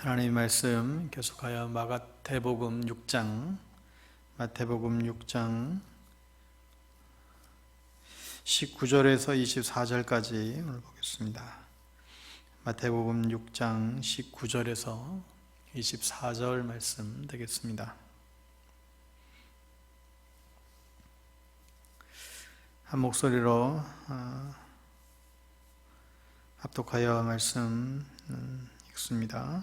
하나님의 말씀 계속하여 마가태복음 6장 마태복음 6장 19절에서 24절까지 오늘 보겠습니다. 마태복음 6장 19절에서 24절 말씀 되겠습니다. 한 목소리로 어, 합독하여 말씀 음, 읽습니다.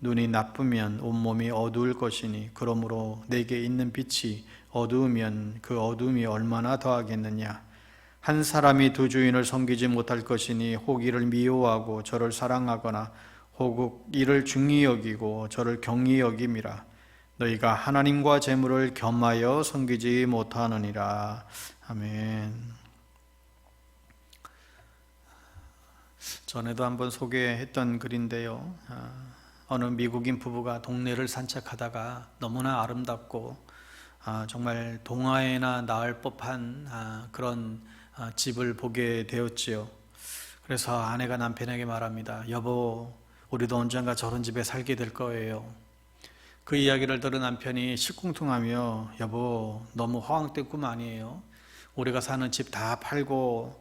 눈이 나쁘면 온몸이 어두울 것이니 그러므로 내게 있는 빛이 어두우면 그 어둠이 얼마나 더하겠느냐? 한 사람이 두 주인을 섬기지 못할 것이니 혹 이를 미워하고 저를 사랑하거나 혹 이를 중히 여기고 저를 경히 여김이라. 너희가 하나님과 재물을 겸하여 섬기지 못하느니라. 아멘. 전에도 한번 소개했던 글인데요. 아, 어느 미국인 부부가 동네를 산책하다가 너무나 아름답고 아, 정말 동화에나 나을 법한 아, 그런 아, 집을 보게 되었지요. 그래서 아내가 남편에게 말합니다. 여보, 우리도 언젠가 저런 집에 살게 될 거예요. 그 이야기를 들은 남편이 시궁퉁하며 여보, 너무 허황된 꿈 아니에요? 우리가 사는 집 다 팔고는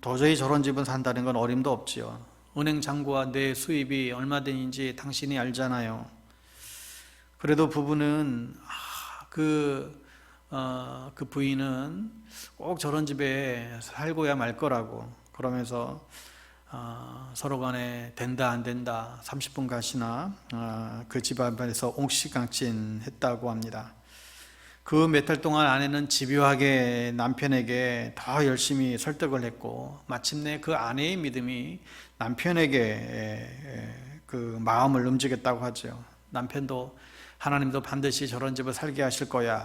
도저히 저런 집은 산다는 건 어림도 없지요. 은행 잔고와 내 수입이 얼마 되는지 당신이 알잖아요. 그래도 부부는 아, 그, 어, 그 부인은 꼭 저런 집에 살고야 말 거라고 그러면서 어, 서로 간에 된다 안 된다 30분 가시나 어, 그집 앞에서 옥시강진 했다고 합니다. 그 몇 달 동안 아내는 집요하게 남편에게 더 열심히 설득을 했고 마침내 그 아내의 믿음이 남편에게 그 마음을 움직였다고 하죠. 남편도 하나님도 반드시 저런 집을 살게 하실 거야.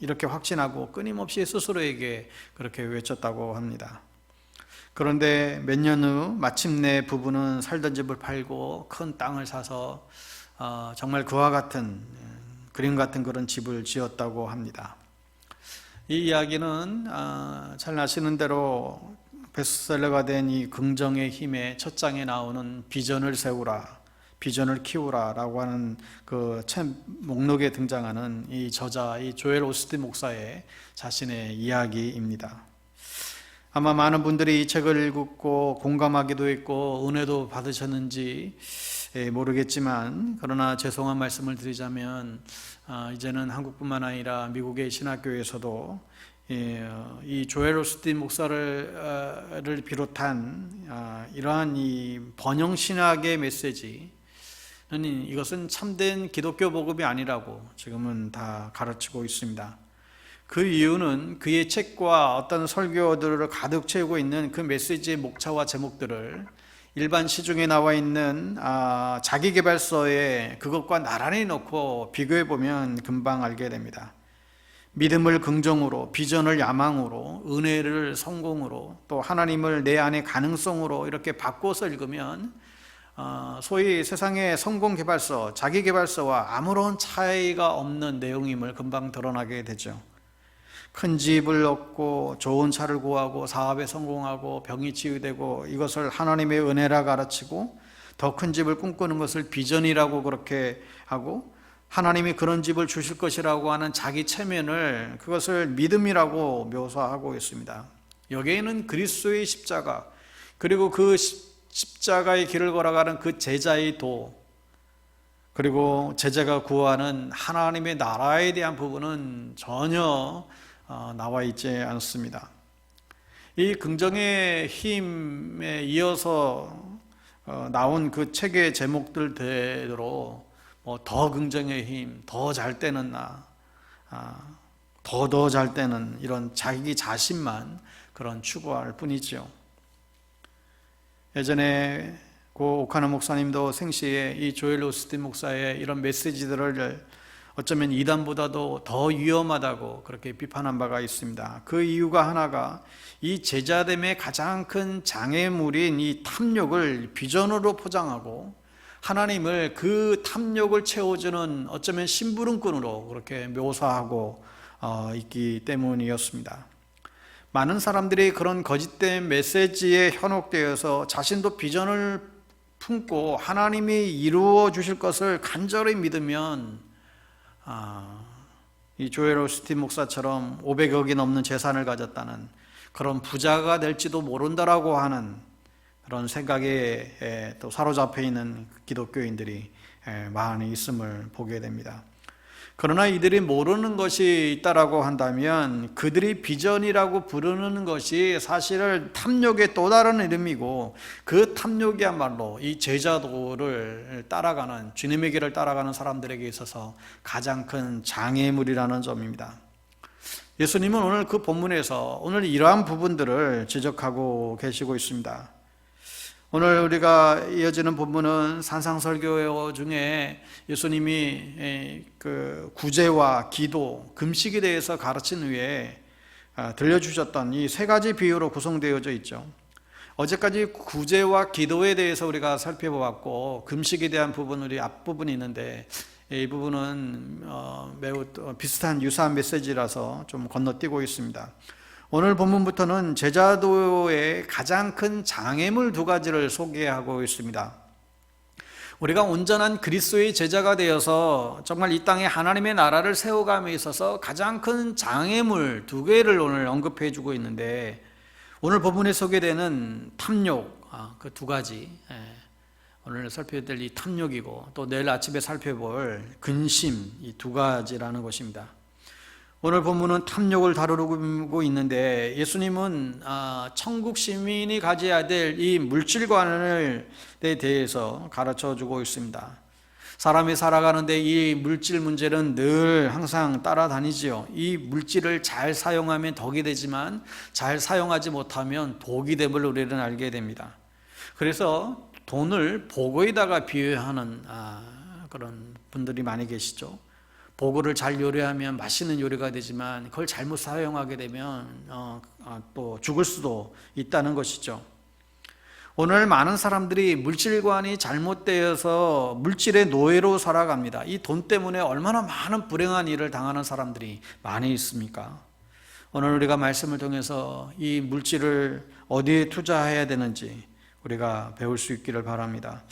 이렇게 확신하고 끊임없이 스스로에게 그렇게 외쳤다고 합니다. 그런데 몇 년 후 마침내 부부는 살던 집을 팔고 큰 땅을 사서 어, 정말 그와 같은 그림 같은 그런 집을 지었다고 합니다. 이 이야기는 어, 잘 아시는 대로 베스트셀러가 된 이 긍정의 힘의 첫 장에 나오는 비전을 세우라, 비전을 키우라라고 하는 그책 목록에 등장하는 이 저자 이 조엘 오스틴 목사의 자신의 이야기입니다. 아마 많은 분들이 이 책을 읽고 공감하기도 했고 은혜도 받으셨는지 예, 모르겠지만 그러나 죄송한 말씀을 드리자면 아, 이제는 한국뿐만 아니라 미국의 신학교에서도 예, 이 조엘 오스틴 목사를 비롯한 아, 이러한 이 번영 신학의 메시지는 이것은 참된 기독교 복음이 아니라고 지금은 다 가르치고 있습니다. 그 이유는 그의 책과 어떤 설교들을 가득 채우고 있는 그 메시지의 목차와 제목들을 일반 시중에 나와 있는 아, 자기개발서에 그것과 나란히 놓고 비교해 보면 금방 알게 됩니다. 믿음을 긍정으로, 비전을 야망으로, 은혜를 성공으로, 또 하나님을 내 안의 가능성으로 이렇게 바꿔서 읽으면 어, 소위 세상의 성공 개발서, 자기 개발서와 아무런 차이가 없는 내용임을 금방 드러나게 되죠. 큰 집을 얻고 좋은 차를 구하고 사업에 성공하고 병이 치유되고 이것을 하나님의 은혜라 가르치고 더 큰 집을 꿈꾸는 것을 비전이라고 그렇게 하고 하나님이 그런 집을 주실 것이라고 하는 자기 체면을 그것을 믿음이라고 묘사하고 있습니다. 여기에는 그리스도의 십자가 그리고 그 십자가의 길을 걸어가는 그 제자의 도 그리고 제자가 구하는 하나님의 나라에 대한 부분은 전혀 어, 나와 있지 않습니다. 이 긍정의 힘에 이어서 어, 나온 그 책의 제목들 대로 뭐 더 긍정의 힘, 더 잘 때는 나, 더 더 잘 때는 이런 자기 자신만 그런 추구할 뿐이죠. 예전에 고 오카나 목사님도 생시에 이 조엘 오스틴 목사의 이런 메시지들을 어쩌면 이단보다도 더 위험하다고 그렇게 비판한 바가 있습니다. 그 이유가 하나가 이 제자됨의 가장 큰 장애물인 이 탐욕을 비전으로 포장하고 하나님을 그 탐욕을 채워주는 어쩌면 심부름꾼으로 그렇게 묘사하고 어, 있기 때문이었습니다. 많은 사람들이 그런 거짓된 메시지에 현혹되어서 자신도 비전을 품고 하나님이 이루어 주실 것을 간절히 믿으면 아, 이 조엘 오스틴 목사처럼 500억이 넘는 재산을 가졌다는 그런 부자가 될지도 모른다라고 하는 그런 생각에 에, 또 사로잡혀 있는 기독교인들이 에, 많이 있음을 보게 됩니다. 그러나 이들이 모르는 것이 있다라고 한다면 그들이 비전이라고 부르는 것이 사실은 탐욕의 또 다른 이름이고 그 탐욕이야말로 이 제자도를 따라가는 주님의 길을 따라가는 사람들에게 있어서 가장 큰 장애물이라는 점입니다. 예수님은 오늘 그 본문에서 오늘 이러한 부분들을 지적하고 계시고 있습니다. 오늘 우리가 이어지는 본문은 산상설교 중에 예수님이 그 구제와 기도, 금식에 대해서 가르친 후에 아, 들려주셨던 이 세 가지 비유로 구성되어져 있죠. 어제까지 구제와 기도에 대해서 우리가 살펴보았고 금식에 대한 부분 우리 앞부분이 있는데 이 부분은 어, 매우 비슷한 유사한 메시지라서 좀 건너뛰고 있습니다. 오늘 본문부터는 제자도의 가장 큰 장애물 두 가지를 소개하고 있습니다. 우리가 온전한 그리스도의 제자가 되어서 정말 이 땅에 하나님의 나라를 세워감에 있어서 가장 큰 장애물 두 개를 오늘 언급해 주고 있는데 오늘 본문에 소개되는 탐욕 아, 그두 가지 예, 오늘 살펴볼 이 탐욕이고 또 내일 아침에 살펴볼 근심 이 두 가지라는 것입니다. 오늘 본문은 탐욕을 다루고 있는데 예수님은 아, 천국 시민이 가져야 될 이 물질관에 대해서 가르쳐 주고 있습니다. 사람이 살아가는데 이 물질 문제는 늘 항상 따라다니지요. 이 물질을 잘 사용하면 덕이 되지만 잘 사용하지 못하면 독이 됨을 우리는 알게 됩니다. 그래서 돈을 보고에다가 비유하는 아, 그런 분들이 많이 계시죠. 보고를 잘 요리하면 맛있는 요리가 되지만 그걸 잘못 사용하게 되면 어, 어, 또 죽을 수도 있다는 것이죠. 오늘 많은 사람들이 물질관이 잘못되어서 물질의 노예로 살아갑니다. 이 돈 때문에 얼마나 많은 불행한 일을 당하는 사람들이 많이 있습니까? 오늘 우리가 말씀을 통해서 이 물질을 어디에 투자해야 되는지 우리가 배울 수 있기를 바랍니다.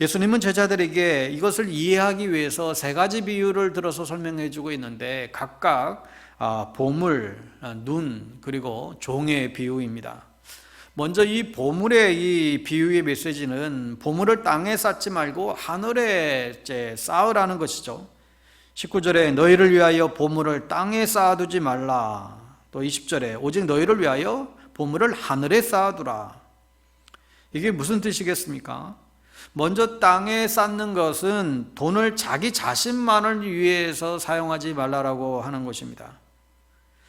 예수님은 제자들에게 이것을 이해하기 위해서 세 가지 비유를 들어서 설명해 주고 있는데 각각 아, 보물, 아, 눈, 그리고 종의 비유입니다. 먼저 이 보물의 이 비유의 메시지는 보물을 땅에 쌓지 말고 하늘에 쌓으라는 것이죠. 19절에 너희를 위하여 보물을 땅에 쌓아두지 말라. 또 20절에 오직 너희를 위하여 보물을 하늘에 쌓아두라. 이게 무슨 뜻이겠습니까? 먼저 땅에 쌓는 것은 돈을 자기 자신만을 위해서 사용하지 말라라고 하는 것입니다.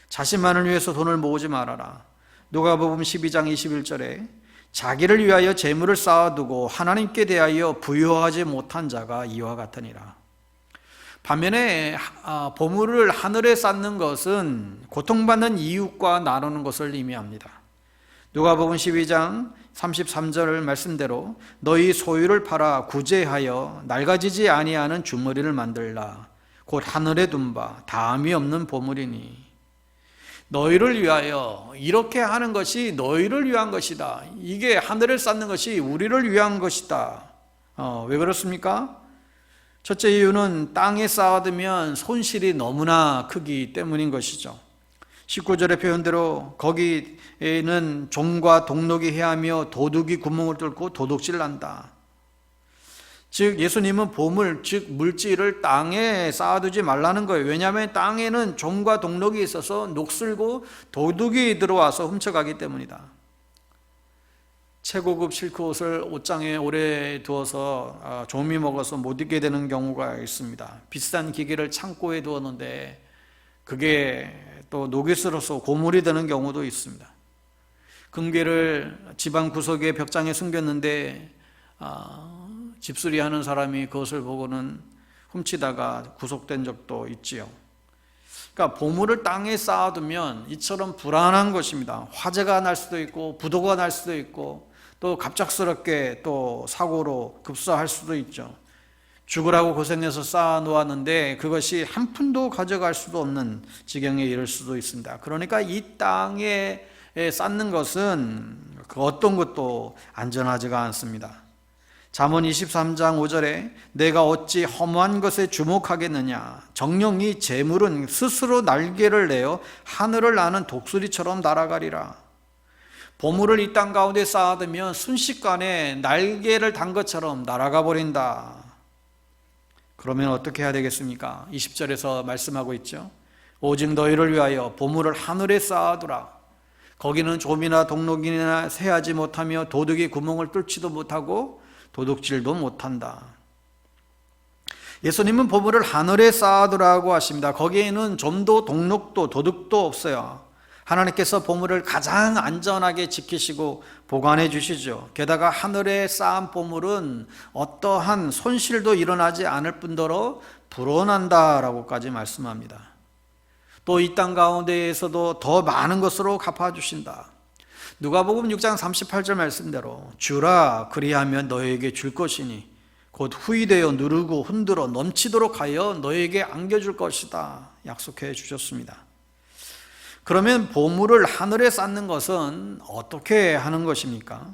자신만을 위해서 돈을 모으지 말아라. 누가복음 12장 21절에 자기를 위하여 재물을 쌓아두고 하나님께 대하여 부여하지 못한 자가 이와 같으니라. 반면에 아, 보물을 하늘에 쌓는 것은 고통받는 이웃과 나누는 것을 의미합니다. 누가복음 12장 33절 말씀대로 너희 소유를 팔아 구제하여 낡아지지 아니하는 주머니를 만들라 곧 하늘에 둔 바 다음이 없는 보물이니 너희를 위하여 이렇게 하는 것이 너희를 위한 것이다. 이게 하늘을 쌓는 것이 우리를 위한 것이다. 어, 왜 그렇습니까? 첫째 이유는 땅에 쌓아두면 손실이 너무나 크기 때문인 것이죠. 19절의 표현대로 거기에는 종과 동록이 해하며 도둑이 구멍을 뚫고 도둑질을 한다. 즉 예수님은 보물 즉 물질을 땅에 쌓아두지 말라는 거예요. 왜냐하면 땅에는 종과 동록이 있어서 녹슬고 도둑이 들어와서 훔쳐가기 때문이다. 최고급 실크 옷을 옷장에 오래 두어서 아, 좀이 먹어서 못 입게 되는 경우가 있습니다. 비싼 기계를 창고에 두었는데 그게 또 노기스로서 고물이 되는 경우도 있습니다. 금괴를 집안 구석에 벽장에 숨겼는데 아, 집수리 하는 사람이 그것을 보고는 훔치다가 구속된 적도 있지요. 그러니까 보물을 땅에 쌓아두면 이처럼 불안한 것입니다. 화재가 날 수도 있고 부도가 날 수도 있고 또 갑작스럽게 또 사고로 급사할 수도 있죠. 죽으라고 고생해서 쌓아 놓았는데 그것이 한 푼도 가져갈 수도 없는 지경에 이를 수도 있습니다. 그러니까 이 땅에 쌓는 것은 그 어떤 것도 안전하지가 않습니다. 잠언 23장 5절에 내가 어찌 허무한 것에 주목하겠느냐 정령이 재물은 스스로 날개를 내어 하늘을 나는 독수리처럼 날아가리라 보물을 이 땅 가운데 쌓아두면 순식간에 날개를 단 것처럼 날아가 버린다 그러면 어떻게 해야 되겠습니까? 20절에서 말씀하고 있죠 오직 너희를 위하여 보물을 하늘에 쌓아두라 거기는 좀이나 동록이나 새하지 못하며 도둑이 구멍을 뚫지도 못하고 도둑질도 못한다. 예수님은 보물을 하늘에 쌓아두라고 하십니다. 거기에는 좀도 동록도 도둑도 없어요. 하나님께서 보물을 가장 안전하게 지키시고 보관해 주시죠. 게다가 하늘에 쌓은 보물은 어떠한 손실도 일어나지 않을 뿐더러 불어난다라고까지 말씀합니다. 또 이 땅 가운데에서도 더 많은 것으로 갚아 주신다. 누가복음 6장 38절 말씀대로 주라 그리하면 너에게 줄 것이니 곧 후이되어 누르고 흔들어 넘치도록 하여 너에게 안겨줄 것이다 약속해 주셨습니다. 그러면 보물을 하늘에 쌓는 것은 어떻게 하는 것입니까?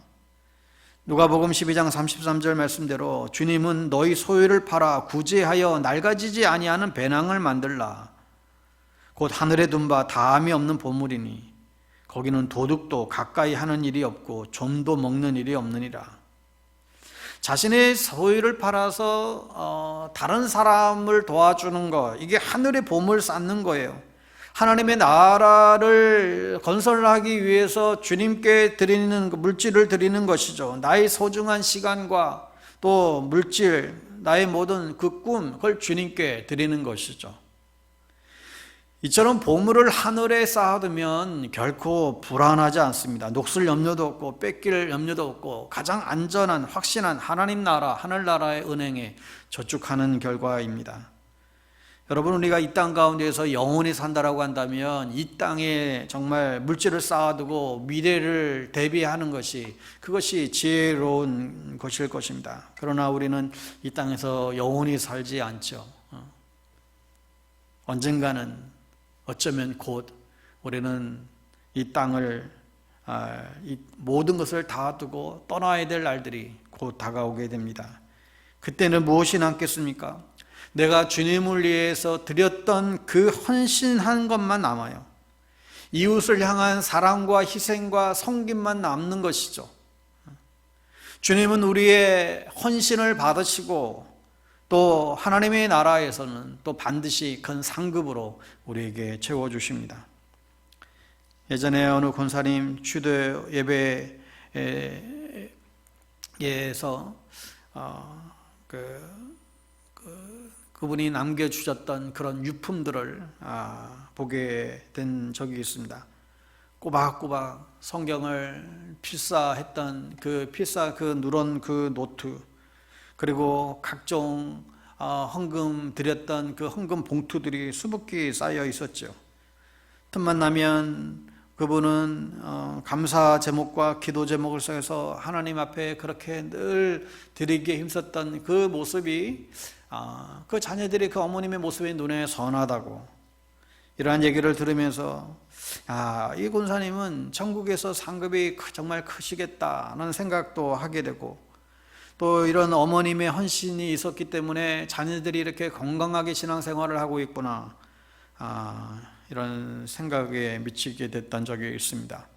누가복음 12장 33절 말씀대로 주님은 너희 소유를 팔아 구제하여 낡아지지 아니하는 배낭을 만들라 곧 하늘에 둔 바 다함이 없는 보물이니 거기는 도둑도 가까이 하는 일이 없고 좀도 먹는 일이 없느니라. 자신의 소유를 팔아서 어, 다른 사람을 도와주는 것 이게 하늘의 보물 쌓는 거예요. 하나님의 나라를 건설하기 위해서 주님께 드리는 그 물질을 드리는 것이죠. 나의 소중한 시간과 또 물질, 나의 모든 그 꿈, 그걸 주님께 드리는 것이죠. 이처럼 보물을 하늘에 쌓아두면 결코 불안하지 않습니다. 녹슬 염려도 없고 뺏길 염려도 없고 가장 안전한 확신한 하나님 나라, 하늘나라의 은행에 저축하는 결과입니다. 여러분 우리가 이 땅 가운데에서 영원히 산다라고 한다면 이 땅에 정말 물질을 쌓아두고 미래를 대비하는 것이 그것이 지혜로운 것일 것입니다. 그러나 우리는 이 땅에서 영원히 살지 않죠. 어. 언젠가는 어쩌면 곧 우리는 이 땅을 아, 이 모든 것을 다 두고 떠나야 될 날들이 곧 다가오게 됩니다. 그때는 무엇이 남겠습니까? 내가 주님을 위해서 드렸던 그 헌신한 것만 남아요. 이웃을 향한 사랑과 희생과 성김만 남는 것이죠. 주님은 우리의 헌신을 받으시고 또 하나님의 나라에서는 또 반드시 큰 상급으로 우리에게 채워 주십니다. 예전에 어느 권사님 주도 예배에서 어, 그, 그 그분이 남겨 주셨던 그런 유품들을 아, 보게 된 적이 있습니다. 꼬박꼬박 성경을 필사했던 그 필사 그 누런 그 노트 그리고 각종 어, 헌금 드렸던 그 헌금 봉투들이 수북히 쌓여 있었죠. 틈만 나면 그분은 어, 감사 제목과 기도 제목을 써서 하나님 앞에 그렇게 늘 드리기에 힘썼던 그 모습이 아, 그 자녀들이 그 어머님의 모습이 눈에 선하다고 이러한 얘기를 들으면서 아, 이 권사님은 천국에서 상급이 정말 크시겠다는 생각도 하게 되고 또 이런 어머님의 헌신이 있었기 때문에 자녀들이 이렇게 건강하게 신앙생활을 하고 있구나 아, 이런 생각에 미치게 됐던 적이 있습니다.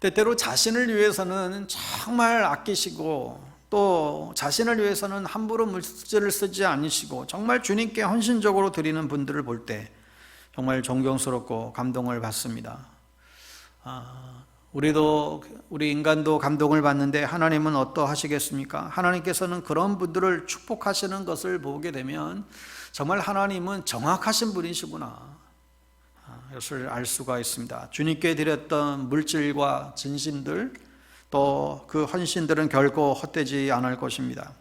때때로 자신을 위해서는 정말 아끼시고 또 자신을 위해서는 함부로 물질을 쓰지 않으시고 정말 주님께 헌신적으로 드리는 분들을 볼 때 정말 존경스럽고 감동을 받습니다. 아, 우리도 우리 인간도 감동을 받는데 하나님은 어떠하시겠습니까? 하나님께서는 그런 분들을 축복하시는 것을 보게 되면 정말 하나님은 정확하신 분이시구나. 이것을 알 수가 있습니다. 주님께 드렸던 물질과 진심들 또 그 헌신들은 결코 헛되지 않을 것입니다.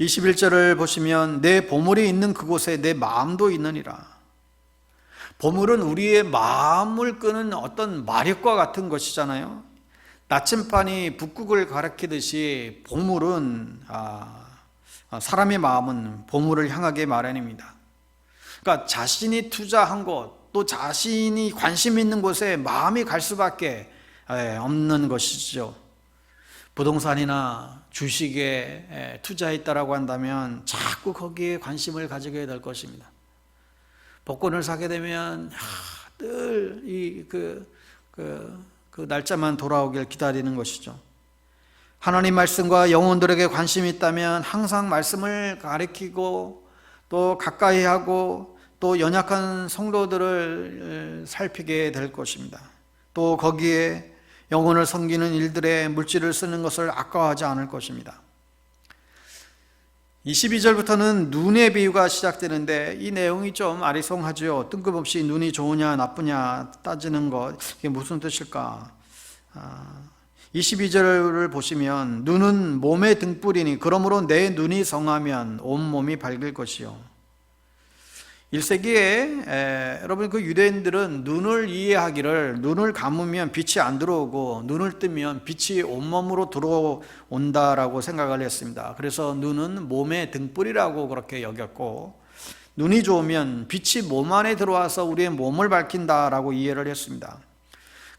21절을 보시면 내 보물이 있는 그곳에 내 마음도 있느니라. 보물은 우리의 마음을 끄는 어떤 마력과 같은 것이잖아요. 나침반이 북극을 가리키듯이 보물은 아, 사람의 마음은 보물을 향하게 마련입니다. 그러니까 자신이 투자한 곳, 또 자신이 관심 있는 곳에 마음이 갈 수밖에 예, 없는 것이죠. 부동산이나 주식에 예, 투자했다라고 한다면 자꾸 거기에 관심을 가지게 될 것입니다. 복권을 사게 되면 늘 이그 그, 그 날짜만 돌아오길 기다리는 것이죠. 하나님 말씀과 영혼들에게 관심이 있다면 항상 말씀을 가리키고 또 가까이 하고 또 연약한 성도들을 살피게 될 것입니다. 또 거기에 영혼을 섬기는 일들에 물질을 쓰는 것을 아까워하지 않을 것입니다. 22절부터는 눈의 비유가 시작되는데 이 내용이 좀 아리송하죠. 뜬금없이 눈이 좋으냐 나쁘냐 따지는 것 이게 무슨 뜻일까? 22절을 보시면 눈은 몸의 등불이니 그러므로 내 눈이 성하면 온 몸이 밝을 것이요. 1세기에 에, 여러분 그 유대인들은 눈을 이해하기를 눈을 감으면 빛이 안 들어오고 눈을 뜨면 빛이 온몸으로 들어온다라고 생각을 했습니다. 그래서 눈은 몸의 등불이라고 그렇게 여겼고 눈이 좋으면 빛이 몸 안에 들어와서 우리의 몸을 밝힌다라고 이해를 했습니다.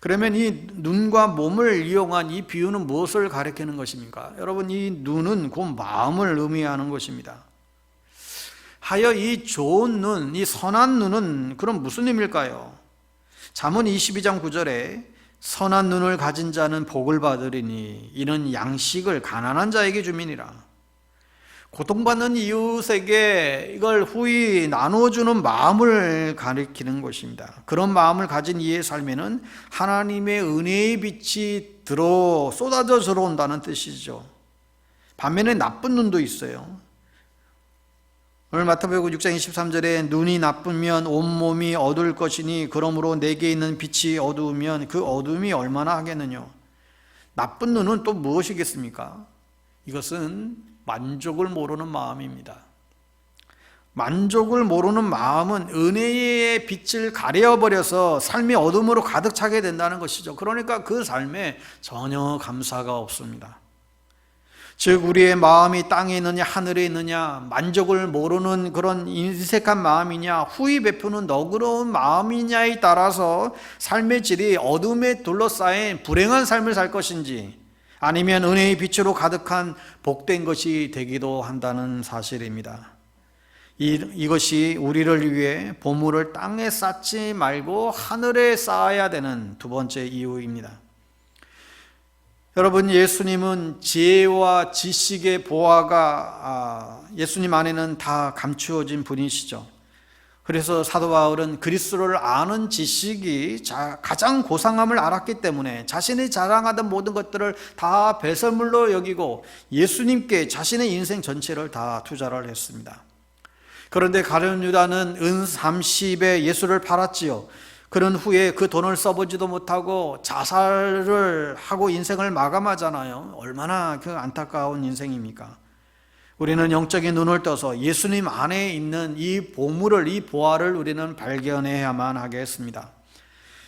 그러면 이 눈과 몸을 이용한 이 비유는 무엇을 가리키는 것입니까? 여러분 이 눈은 곧 마음을 의미하는 것입니다. 하여 이 좋은 눈, 이 선한 눈은 그럼 무슨 의미일까요? 잠언 22장 9절에 선한 눈을 가진 자는 복을 받으리니 이는 양식을 가난한 자에게 주민이라. 고통받는 이웃에게 이걸 후히 나누어주는 마음을 가리키는 것입니다. 그런 마음을 가진 이의 삶에는 하나님의 은혜의 빛이 들어 쏟아져 들어온다는 뜻이죠. 반면에 나쁜 눈도 있어요. 오늘 마태복음 6장 23절에 눈이 나쁘면 온몸이 어두울 것이니 그러므로 내게 있는 빛이 어두우면 그 어둠이 얼마나 하겠느냐. 나쁜 눈은 또 무엇이겠습니까? 이것은 만족을 모르는 마음입니다. 만족을 모르는 마음은 은혜의 빛을 가려버려서 삶의 어둠으로 가득 차게 된다는 것이죠. 그러니까 그 삶에 전혀 감사가 없습니다. 즉 우리의 마음이 땅에 있느냐 하늘에 있느냐 만족을 모르는 그런 인색한 마음이냐 후이 베푸는 너그러운 마음이냐에 따라서 삶의 질이 어둠에 둘러싸인 불행한 삶을 살 것인지 아니면 은혜의 빛으로 가득한 복된 것이 되기도 한다는 사실입니다. 이, 이것이 우리를 위해 보물을 땅에 쌓지 말고 하늘에 쌓아야 되는 두 번째 이유입니다. 여러분 예수님은 지혜와 지식의 보화가 아, 예수님 안에는 다 감추어진 분이시죠. 그래서 사도 바울은 그리스도를 아는 지식이 가장 고상함을 알았기 때문에 자신이 자랑하던 모든 것들을 다 배설물로 여기고 예수님께 자신의 인생 전체를 다 투자를 했습니다. 그런데 가룟 유다는 은 30에 예수를 팔았지요. 그런 후에 그 돈을 써보지도 못하고 자살을 하고 인생을 마감하잖아요. 얼마나 그 안타까운 인생입니까? 우리는 영적인 눈을 떠서 예수님 안에 있는 이 보물을, 이 보화를 우리는 발견해야만 하겠습니다.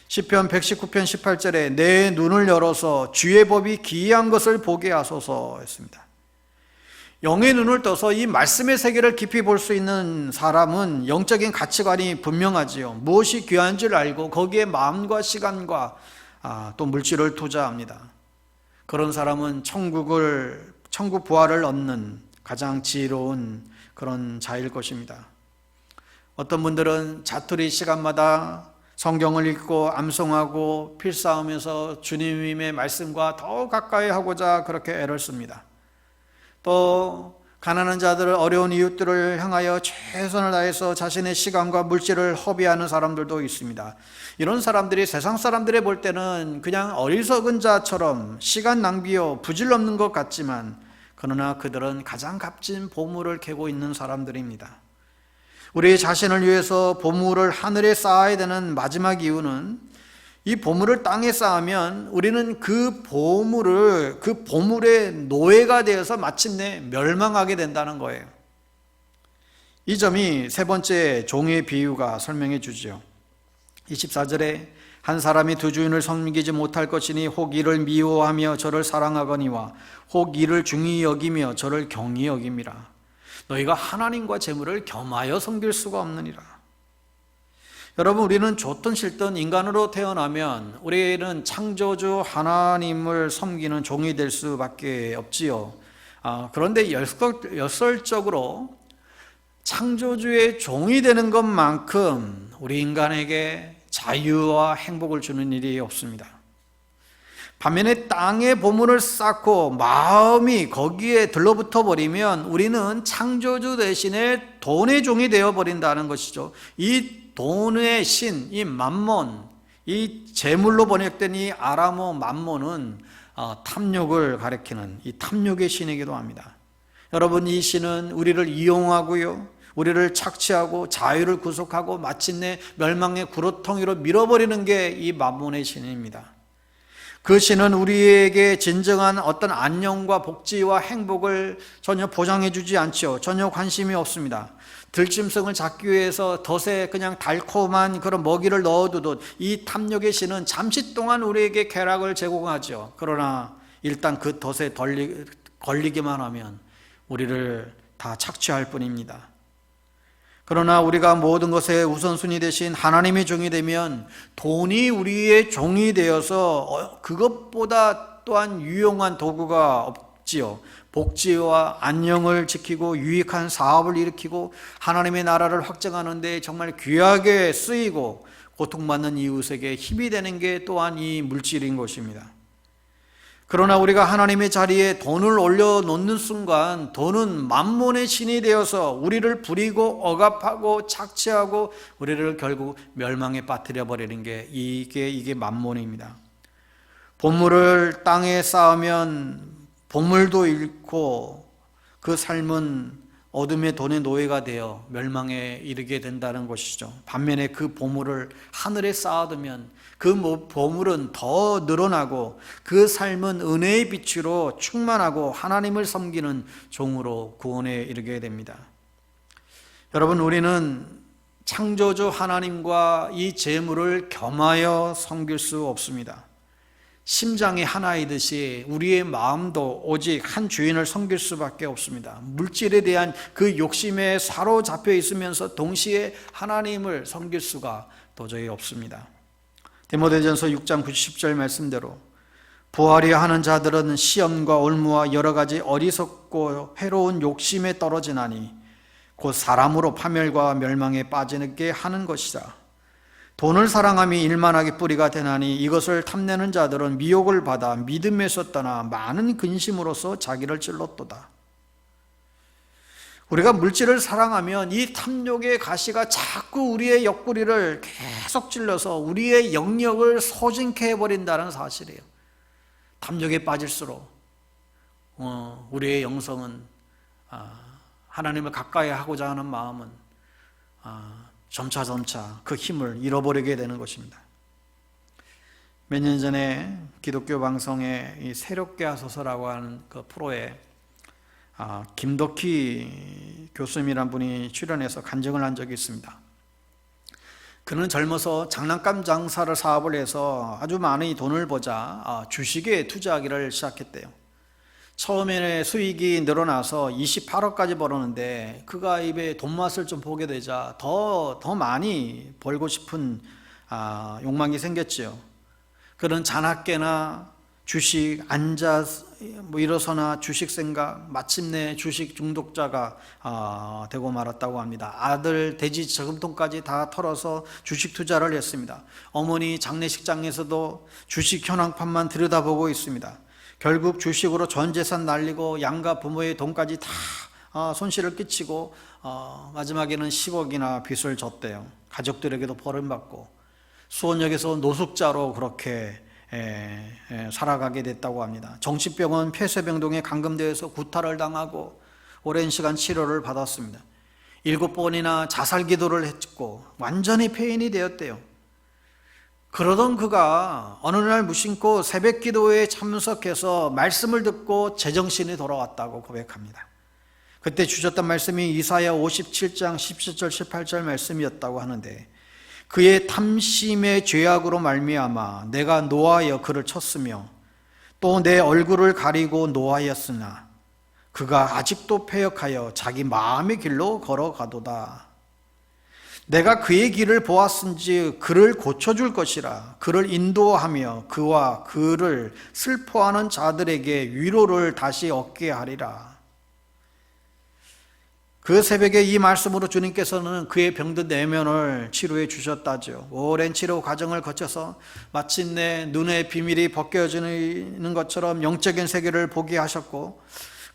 10편 119편 18절에 내 눈을 열어서 주의 법이 기이한 것을 보게 하소서 했습니다. 영의 눈을 떠서 이 말씀의 세계를 깊이 볼 수 있는 사람은 영적인 가치관이 분명하지요. 무엇이 귀한 줄 알고 거기에 마음과 시간과 아, 또 물질을 투자합니다. 그런 사람은 천국을 천국 부활을 얻는 가장 지혜로운 그런 자일 것입니다. 어떤 분들은 자투리 시간마다 성경을 읽고 암송하고 필사하면서 주님의 말씀과 더 가까이 하고자 그렇게 애를 씁니다. 또 가난한 자들을 어려운 이웃들을 향하여 최선을 다해서 자신의 시간과 물질을 허비하는 사람들도 있습니다. 이런 사람들이 세상 사람들이 볼 때는 그냥 어리석은 자처럼 시간 낭비요 부질 없는 것 같지만 그러나 그들은 가장 값진 보물을 캐고 있는 사람들입니다. 우리 자신을 위해서 보물을 하늘에 쌓아야 되는 마지막 이유는 이 보물을 땅에 쌓으면 우리는 그 보물을 그 보물의 노예가 되어서 마침내 멸망하게 된다는 거예요. 이 점이 세 번째 종의 비유가 설명해 주죠. 24절에 한 사람이 두 주인을 섬기지 못할 것이니 혹 이를 미워하며 저를 사랑하거니와 혹 이를 중히 여기며 저를 경히 여김이라. 너희가 하나님과 재물을 겸하여 섬길 수가 없느니라. 여러분 우리는 좋든 싫든 인간으로 태어나면 우리는 창조주 하나님을 섬기는 종이 될 수밖에 없지요. 아, 그런데 열설, 열설적으로 창조주의 종이 되는 것만큼 우리 인간에게 자유와 행복을 주는 일이 없습니다. 반면에 땅에 보물을 쌓고 마음이 거기에 들러붙어 버리면 우리는 창조주 대신에 돈의 종이 되어 버린다는 것이죠. 이 돈의 신, 이 만몬, 이 재물로 번역된 이 아람어 만몬은 어, 탐욕을 가리키는 이 탐욕의 신이기도 합니다. 여러분 이 신은 우리를 이용하고요. 우리를 착취하고 자유를 구속하고 마침내 멸망의 구로통이로 밀어버리는 게 이 만몬의 신입니다. 그 신은 우리에게 진정한 어떤 안녕과 복지와 행복을 전혀 보장해 주지 않죠. 전혀 관심이 없습니다. 들짐승을 잡기 위해서 덫에 그냥 달콤한 그런 먹이를 넣어두듯 이 탐욕의 신은 잠시 동안 우리에게 쾌락을 제공하죠. 그러나 일단 그 덫에 덜리, 걸리기만 하면 우리를 다 착취할 뿐입니다. 그러나 우리가 모든 것의 우선순위 대신 하나님의 종이 되면 돈이 우리의 종이 되어서 어, 그것보다 또한 유용한 도구가 없지요. 복지와 안녕을 지키고 유익한 사업을 일으키고 하나님의 나라를 확장하는데 정말 귀하게 쓰이고 고통받는 이웃에게 힘이 되는 게 또한 이 물질인 것입니다. 그러나 우리가 하나님의 자리에 돈을 올려놓는 순간 돈은 만몬의 신이 되어서 우리를 부리고 억압하고 착취하고 우리를 결국 멸망에 빠뜨려 버리는 게 이게 이게 만몬입니다. 보물을 땅에 쌓으면 보물도 잃고 그 삶은 어둠의 돈의 노예가 되어 멸망에 이르게 된다는 것이죠. 반면에 그 보물을 하늘에 쌓아두면 그 보물은 더 늘어나고 그 삶은 은혜의 빛으로 충만하고 하나님을 섬기는 종으로 구원에 이르게 됩니다. 여러분 우리는 창조주 하나님과 이 재물을 겸하여 섬길 수 없습니다. 심장이 하나이듯이 우리의 마음도 오직 한 주인을 섬길 수밖에 없습니다. 물질에 대한 그 욕심에 사로잡혀 있으면서 동시에 하나님을 섬길 수가 도저히 없습니다. 디모데전서 6장 90절 말씀대로 부활이야 하는 자들은 시험과 올무와 여러 가지 어리석고 해로운 욕심에 떨어지나니 곧 사람으로 파멸과 멸망에 빠지게 하는 것이다. 돈을 사랑함이 일만하게 뿌리가 되나니 이것을 탐내는 자들은 미혹을 받아 믿음에서 떠나 많은 근심으로서 자기를 찔렀도다. 우리가 물질을 사랑하면 이 탐욕의 가시가 자꾸 우리의 옆구리를 계속 찔러서 우리의 영역을 소진케 해버린다는 사실이에요. 탐욕에 빠질수록 어, 우리의 영성은 아, 하나님을 가까이 하고자 하는 마음은 아, 점차 점차 그 힘을 잃어버리게 되는 것입니다. 몇 년 전에 기독교 방송의 새롭게 하소서라고 하는 그 프로에 아, 김덕희 교수님이란 분이 출연해서 간증을 한 적이 있습니다. 그는 젊어서 장난감 장사를 사업을 해서 아주 많은 돈을 보자 아, 주식에 투자하기를 시작했대요. 처음에는 수익이 늘어나서 28억까지 벌었는데 그가 입에 돈 맛을 좀 보게 되자 더, 더 많이 벌고 싶은 아, 욕망이 생겼지요. 그런 자나깨나 주식 앉아 뭐 일어서나 주식 생각 마침내 주식 중독자가 아, 되고 말았다고 합니다. 아들 돼지 저금통까지 다 털어서 주식 투자를 했습니다. 어머니 장례식장에서도 주식 현황판만 들여다보고 있습니다. 결국 주식으로 전 재산 날리고 양가 부모의 돈까지 다 어, 손실을 끼치고 어, 마지막에는 10억이나 빚을 졌대요. 가족들에게도 벌을받고 수원역에서 노숙자로 그렇게 살아가게 됐다고 합니다. 정치병원 폐쇄병동에 감금되어서 구타를 당하고 오랜 시간 치료를 받았습니다. 일곱 번이나 자살 기도를 했고 완전히 폐인이 되었대요. 그러던 그가 어느 날 무심코 새벽 기도에 참석해서 말씀을 듣고 제정신이 돌아왔다고 고백합니다. 그때 주셨던 말씀이 이사야 57장 17절 18절 말씀이었다고 하는데 그의 탐심의 죄악으로 말미암아 내가 노하여 그를 쳤으며 또 내 얼굴을 가리고 노하였으나 그가 아직도 패역하여 자기 마음의 길로 걸어가도다. 내가 그의 길을 보았은지 그를 고쳐줄 것이라 그를 인도하며 그와 그를 슬퍼하는 자들에게 위로를 다시 얻게 하리라. 그 새벽에 이 말씀으로 주님께서는 그의 병든 내면을 치료해 주셨다죠. 오랜 치료 과정을 거쳐서 마침내 눈의 비밀이 벗겨지는 것처럼 영적인 세계를 보게 하셨고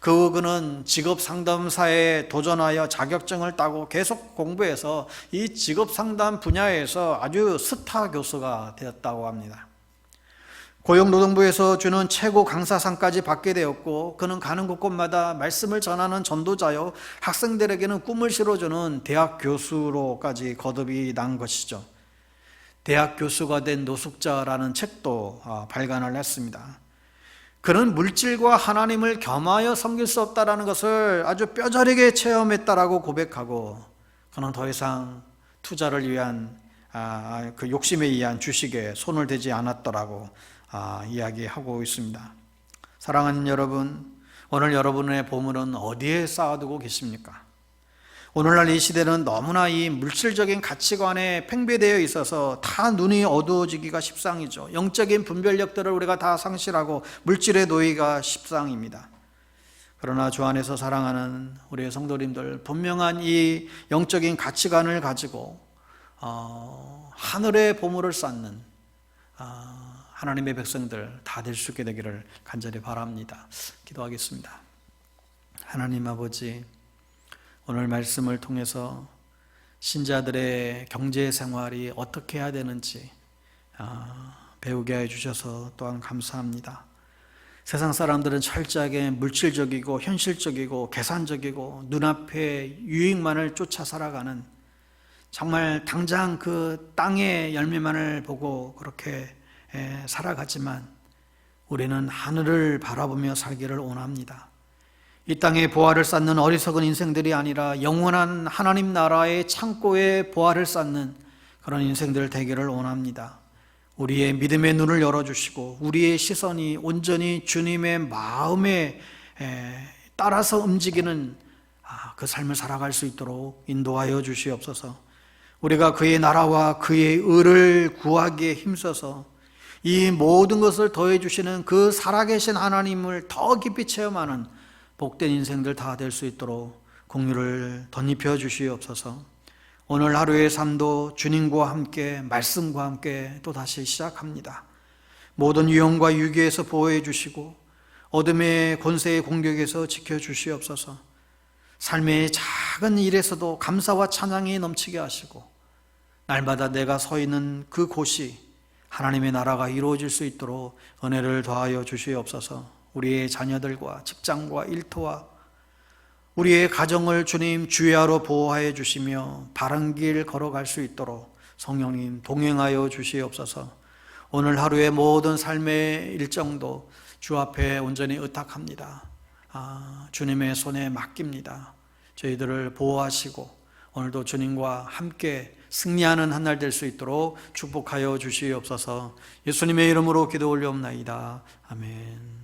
그 그는 직업 상담사에 도전하여 자격증을 따고 계속 공부해서 이 직업 상담 분야에서 아주 스타 교수가 되었다고 합니다. 고용노동부에서 주는 최고 강사상까지 받게 되었고 그는 가는 곳곳마다 말씀을 전하는 전도자요 학생들에게는 꿈을 실어주는 대학 교수로까지 거듭이 난 것이죠. 대학 교수가 된 노숙자라는 책도 아, 발간을 했습니다. 그는 물질과 하나님을 겸하여 섬길 수 없다라는 것을 아주 뼈저리게 체험했다라고 고백하고 그는 더 이상 투자를 위한 아, 그 욕심에 의한 주식에 손을 대지 않았더라고 아, 이야기하고 있습니다. 사랑하는 여러분, 오늘 여러분의 보물은 어디에 쌓아두고 계십니까? 오늘날 이 시대는 너무나 이 물질적인 가치관에 팽배되어 있어서 다 눈이 어두워지기가 십상이죠. 영적인 분별력들을 우리가 다 상실하고 물질에 놓이가 십상입니다. 그러나 주 안에서 사랑하는 우리의 성도님들 분명한 이 영적인 가치관을 가지고 어, 하늘의 보물을 쌓는 어, 하나님의 백성들 다 될 수 있게 되기를 간절히 바랍니다. 기도하겠습니다. 하나님 아버지 오늘 말씀을 통해서 신자들의 경제 생활이 어떻게 해야 되는지 아, 배우게 해 주셔서 또한 감사합니다. 세상 사람들은 철저하게 물질적이고 현실적이고 계산적이고 눈앞에 유익만을 쫓아 살아가는 정말 당장 그 땅의 열매만을 보고 그렇게 살아가지만 우리는 하늘을 바라보며 살기를 원합니다. 이 땅에 보화를 쌓는 어리석은 인생들이 아니라 영원한 하나님 나라의 창고에 보화를 쌓는 그런 인생들 되기를 원합니다. 우리의 믿음의 눈을 열어주시고 우리의 시선이 온전히 주님의 마음에 따라서 움직이는 아, 그 삶을 살아갈 수 있도록 인도하여 주시옵소서. 우리가 그의 나라와 그의 의를 구하기에 힘써서 이 모든 것을 더해 주시는 그 살아계신 하나님을 더 깊이 체험하는 복된 인생들 다 될 수 있도록 공유를 덧입혀 주시옵소서. 오늘 하루의 삶도 주님과 함께 말씀과 함께 또 다시 시작합니다. 모든 위험과 유기에서 보호해 주시고 어둠의 권세의 공격에서 지켜 주시옵소서. 삶의 작은 일에서도 감사와 찬양이 넘치게 하시고 날마다 내가 서 있는 그 곳이 하나님의 나라가 이루어질 수 있도록 은혜를 더하여 주시옵소서. 우리의 자녀들과 직장과 일터와 우리의 가정을 주님 주야로 보호하여 주시며 바른 길 걸어갈 수 있도록 성령님 동행하여 주시옵소서. 오늘 하루의 모든 삶의 일정도 주 앞에 온전히 의탁합니다. 아, 주님의 손에 맡깁니다. 저희들을 보호하시고 오늘도 주님과 함께 승리하는 한 날 될 수 있도록 축복하여 주시옵소서. 예수님의 이름으로 기도 올려옵나이다. 아멘.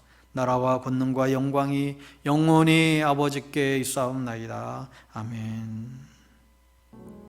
나라와 권능과 영광이 영원히 아버지께 있사옵나이다. 아멘.